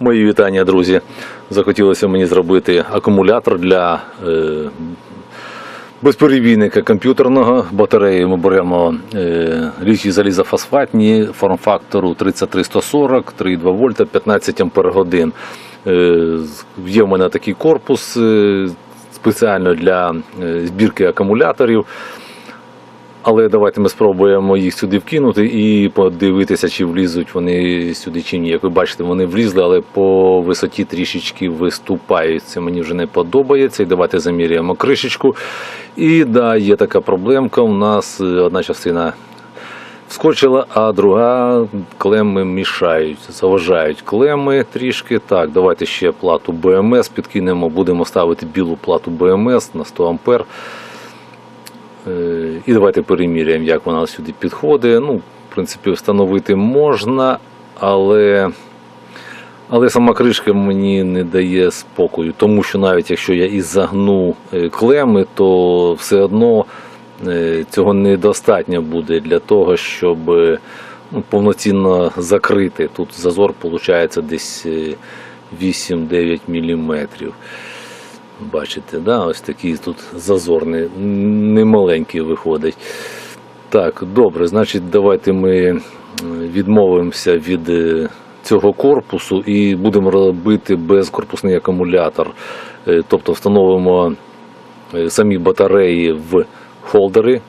Мої вітання, друзі. Захотілося мені зробити акумулятор для е, безперебійника комп'ютерного. Батареї ми беремо е, річі залізофосфатні форм-фактору 33140, 3,2 вольта, 15 ампер годин. Е, є в мене такий корпус е, спеціально для е, збірки акумуляторів. Але давайте ми спробуємо їх сюди вкинути і подивитися, чи влізуть вони сюди чи ні. Як ви бачите, вони влізли, але по висоті трішечки виступають. Це мені вже не подобається. І давайте заміряємо кришечку. І да, є така проблемка. У нас е, одна частина вскочила, а друга клеми мішають, заважають клеми трішки. Так, давайте ще плату БМС підкинемо. Будемо ставити білу плату БМС на 100 ампер. І давайте переміряємо, як вона сюди підходить. Ну, в принципі, встановити можна, але, але сама кришка мені не дає спокою, тому що навіть якщо я і загну е, клеми, то все одно е, цього недостатньо буде для того, щоб е, ну, повноцінно закрити. Тут зазор виходить десь е, 8-9 міліметрів. Бачите, да? ось такий тут зазорний, немаленький виходить. Так, добре, значить, давайте ми е, відмовимося від е, цього корпусу і будемо робити безкорпусний акумулятор. Е, Тобто встановимо самі батареї в холдери.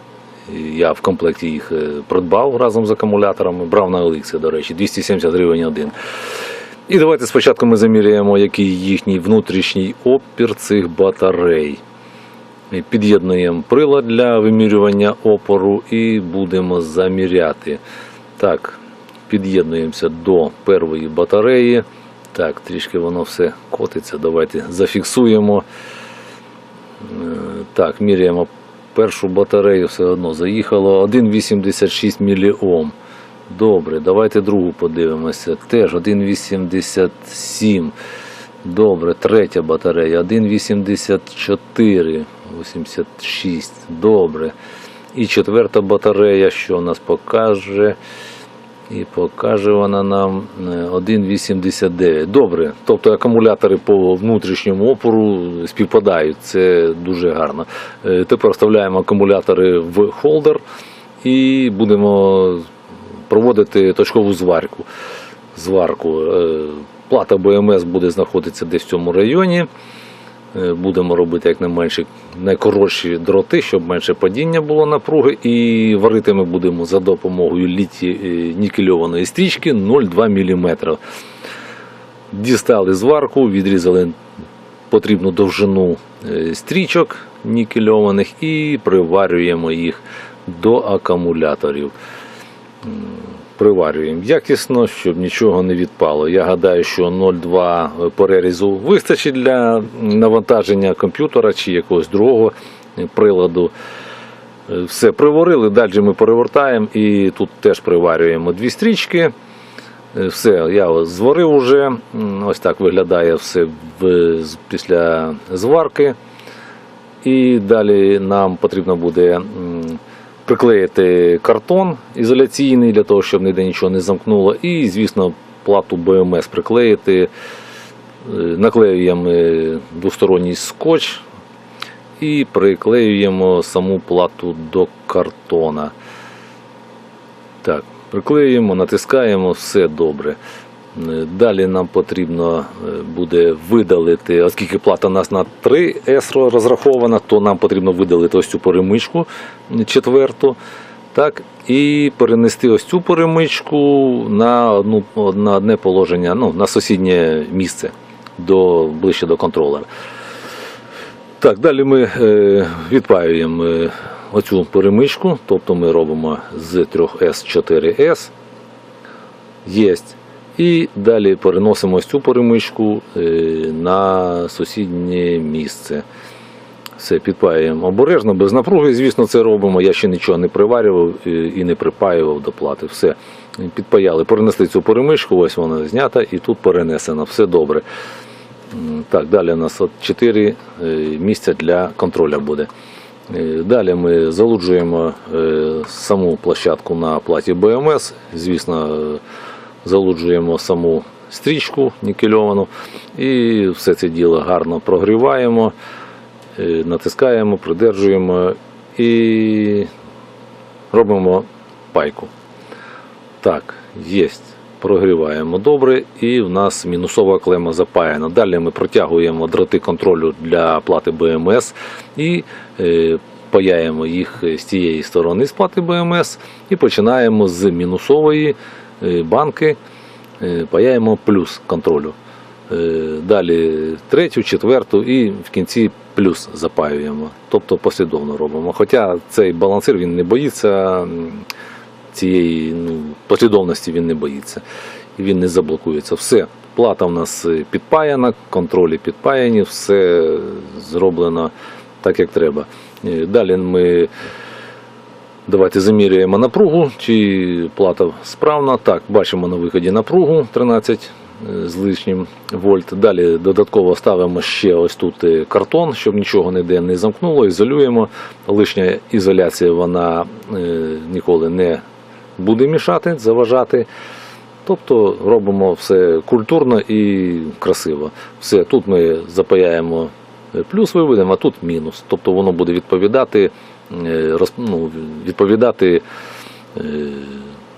Я в комплекті їх придбав разом з акумуляторами. Брав на Elixir, до речі, 270 гривень один. І давайте спочатку ми заміряємо, який їхній внутрішній опір цих батарей. Під'єднуємо прилад для вимірювання опору і будемо заміряти. Так, під'єднуємося до першої батареї. Так, трішки воно все котиться. Давайте зафіксуємо. Е, Так, міряємо першу батарею, все одно заїхало 1,86 мОм. Добре, давайте другу подивимося. Теж 1,87. Добре, третя батарея 1,84. 86. Добре. І четверта батарея, що у нас покаже. І покаже вона нам е, 1,89. Добре. Тобто акумулятори по внутрішньому опору співпадають. Це дуже гарно. Е, Тепер вставляємо акумулятори в холдер і будемо проводити точкову зварку. зварку. Е, Плата БМС буде знаходитися десь в цьому районі. Е, Будемо робити як найменші, найкоротші дроти, щоб менше падіння було напруги. І варити ми будемо за допомогою літі е, нікельованої стрічки 0,2 мм. Дістали зварку, відрізали потрібну довжину стрічок нікельованих і приварюємо їх до акумуляторів. Приварюємо якісно, щоб нічого не відпало. Я гадаю, що 0,2 перерізу вистачить для навантаження комп'ютера чи якогось другого приладу. Все приварили, далі ми перевертаємо і тут теж приварюємо дві стрічки. Все, я зварив уже. Ось так виглядає все після зварки. І далі нам потрібно буде приклеїти картон ізоляційний для того, щоб ніде нічого не замкнуло. І, звісно, плату БМС приклеїти. Е, Наклеюємо е, двосторонній скотч і приклеюємо саму плату до картона. Так, приклеюємо, натискаємо, все добре. Е, Далі нам потрібно е, буде видалити, оскільки плата у нас на 3S розрахована, то нам потрібно видалити ось цю перемичку четверту. Так, і перенести ось цю перемичку на, одну, на одне положення, ну, на сусіднє місце до, ближче до контролера. Так, далі ми е, відпаюємо е, оцю перемичку, тобто ми робимо з 3S 4S. Єсть. І далі переносимо цю перемичку е, на сусіднє місце. Все, підпаюємо обережно, без напруги, звісно, це робимо. Я ще нічого не приварював е, і не припаював до плати. Все, підпаяли, перенесли цю перемичку, ось вона знята і тут перенесено. Все добре. Так, далі у нас от 4 місця для контроля буде. Е, Далі ми залуджуємо е, саму площадку на платі БМС. Звісно, е, залуджуємо саму стрічку нікельовану. І все це діло гарно прогріваємо, е, натискаємо, придержуємо і робимо пайку. Так, є. Прогріваємо добре, і в нас мінусова клема запаяна. Далі ми протягуємо дроти контролю для плати БМС і е, паяємо їх з тієї сторони з плати БМС і починаємо з мінусової банки, е, паяємо плюс контролю. Е, Далі третю, четверту і в кінці плюс запаюємо. Тобто послідовно робимо. Хоча цей балансир він не боїться цієї ну, послідовності він не боїться. Він не заблокується. Все. Плата в нас е, підпаяна, контролі підпаяні, все зроблено так, як треба. Е, Далі ми давайте заміряємо напругу, чи плата справна. Так, бачимо на виході напругу 13 е, з лишнім вольт. Далі додатково ставимо ще ось тут е, картон, щоб нічого ніде не замкнуло, ізолюємо. Лишня ізоляція вона е, ніколи не буде мішати, заважати. Тобто робимо все культурно і красиво. Все, тут ми запаяємо плюс виведемо, а тут мінус. Тобто воно буде відповідати, ну, відповідати е,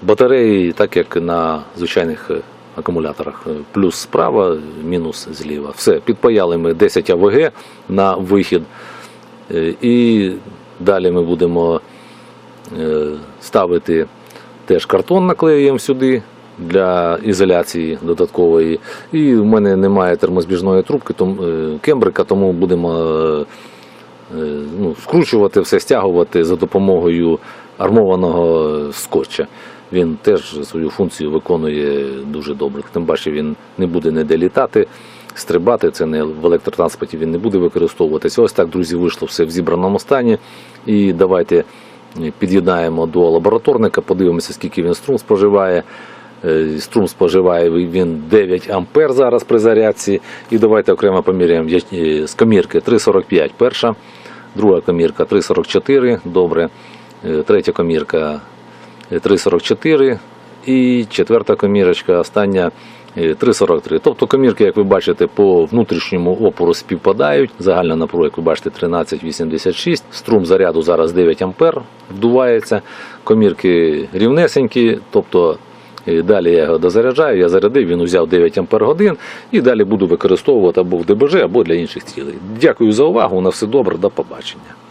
батареї, так як на звичайних е, акумуляторах. Е, Плюс справа, мінус зліва. Все, підпаяли ми 10 АВГ на вихід. Е, І далі ми будемо е, ставити теж картон наклеюємо сюди для ізоляції додаткової. І в мене немає термозбіжної трубки, е, кембрика, тому будемо е, е, ну, скручувати все, стягувати за допомогою армованого скотча. Він теж свою функцію виконує дуже добре. Тим паче він не буде ніде літати, стрибати. Це не в електротранспорті він не буде використовуватися. Ось так, друзі, вийшло все в зібраному стані. І давайте під'єднаємо до лабораторника, подивимося, скільки він струм споживає. Е, Струм споживає він 9 ампер зараз при зарядці. І давайте окремо поміряємо е, з комірки 3,45 перша, друга комірка 3,44, добре, Е, третя комірка е, 3,44 і четверта комірочка, остання е, 3,43. Тобто комірки, як ви бачите, по внутрішньому опору співпадають. Загальна напруга, як ви бачите, 13,86. Струм заряду зараз 9 ампер вдувається. Комірки рівнесенькі, тобто і далі я його дозаряджаю, я зарядив, він узяв 9 ампер годин і далі буду використовувати або в ДБЖ, або для інших цілей. Дякую за увагу. На все добре, до побачення.